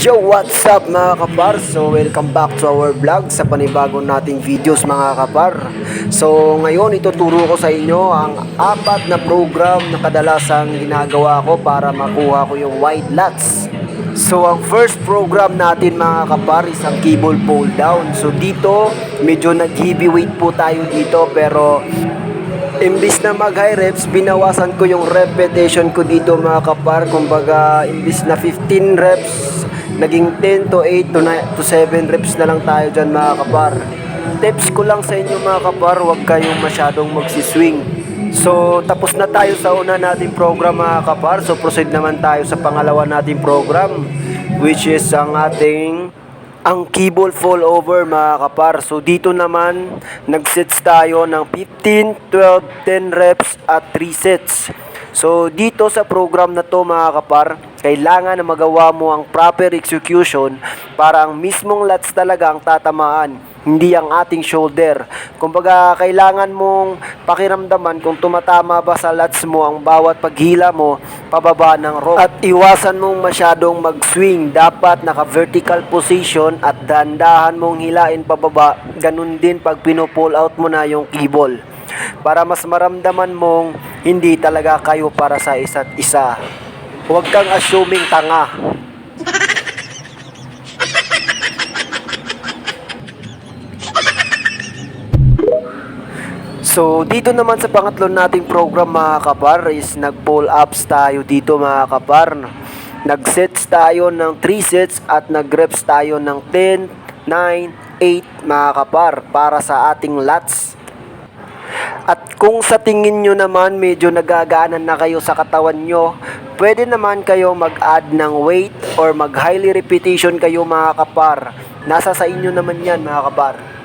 Yo, what's up mga kapar? So, welcome back to our vlog sa panibagong nating videos mga kapar. So, ngayon ituturo ko sa inyo ang apat na program na kadalasang ginagawa ko para makuha ko yung wide lots. So, ang first program natin mga kapar is ang cable pull down. So, dito medyo nag-heavyweight po tayo dito pero Imbis na mag high reps, binawasan ko yung repetition ko dito mga kapar. Kumbaga, imbis na 15 reps, naging 10 to 8 to, 9, to 7 reps na lang tayo dyan mga kapar. Tips ko lang sa inyo mga kapar, huwag kayong masyadong magsiswing. So, tapos na tayo sa una nating program mga kapar. So, proceed naman tayo sa pangalawa nating program, which is ang ating ang cable fall over mga kapar. So dito naman nagsets tayo ng 15, 12, 10 reps at 3 sets. So dito sa program na to mga kapar, kailangan na magawa mo ang proper execution para ang mismong lats talaga ang tatamaan, hindi ang ating shoulder. Kumbaga kailangan mong pakiramdaman kung tumatama ba sa lats mo ang bawat paghila mo pababa ng rope. At iwasan mong masyadong mag-swing. Dapat naka-vertical position at dandahan mong hilain pababa. Ganun din pag pino-pull out mo na yung cable. Para mas maramdaman mong hindi talaga kayo para sa isa't isa. Huwag kang assuming tanga. So, dito naman sa pangatlo nating program mga kapar is nag-pull ups tayo dito mga kapar. Nag-sets tayo ng 3 sets at nag-reps tayo ng 10, 9, 8 mga kapar para sa ating lats. At kung sa tingin nyo naman medyo nagagaanan na kayo sa katawan nyo, pwede naman kayo mag-add ng weight or mag-highly repetition kayo mga kapar. Nasa sa inyo naman yan mga kapar.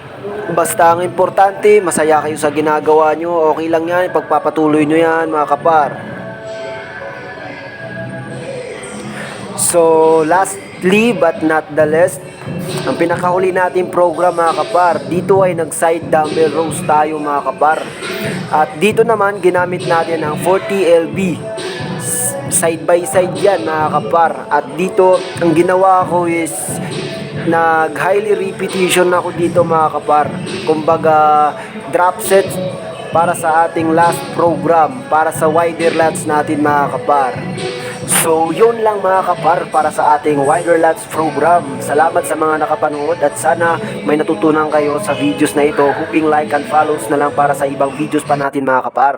Basta ang importante, masaya kayo sa ginagawa nyo. Okay lang yan, pagpapatuloy nyo yan mga kapar. So, lastly but not the least, ang pinakahuli nating program mga kapar, dito ay nag-side dumbbell rows tayo mga kapar. At dito naman, ginamit natin ang 40 LB. S- Side by side yan mga kapar. At dito, ang ginawa ko is nag highly repetition ako dito mga kapar. Kumbaga, drop sets para sa ating last program, para sa wider lats natin mga kapar. So, yun lang mga kapar para sa ating Wider Lads program. Salamat sa mga nakapanood at sana may natutunan kayo sa videos na ito. Hoping like and follows na lang para sa ibang videos pa natin mga kapar.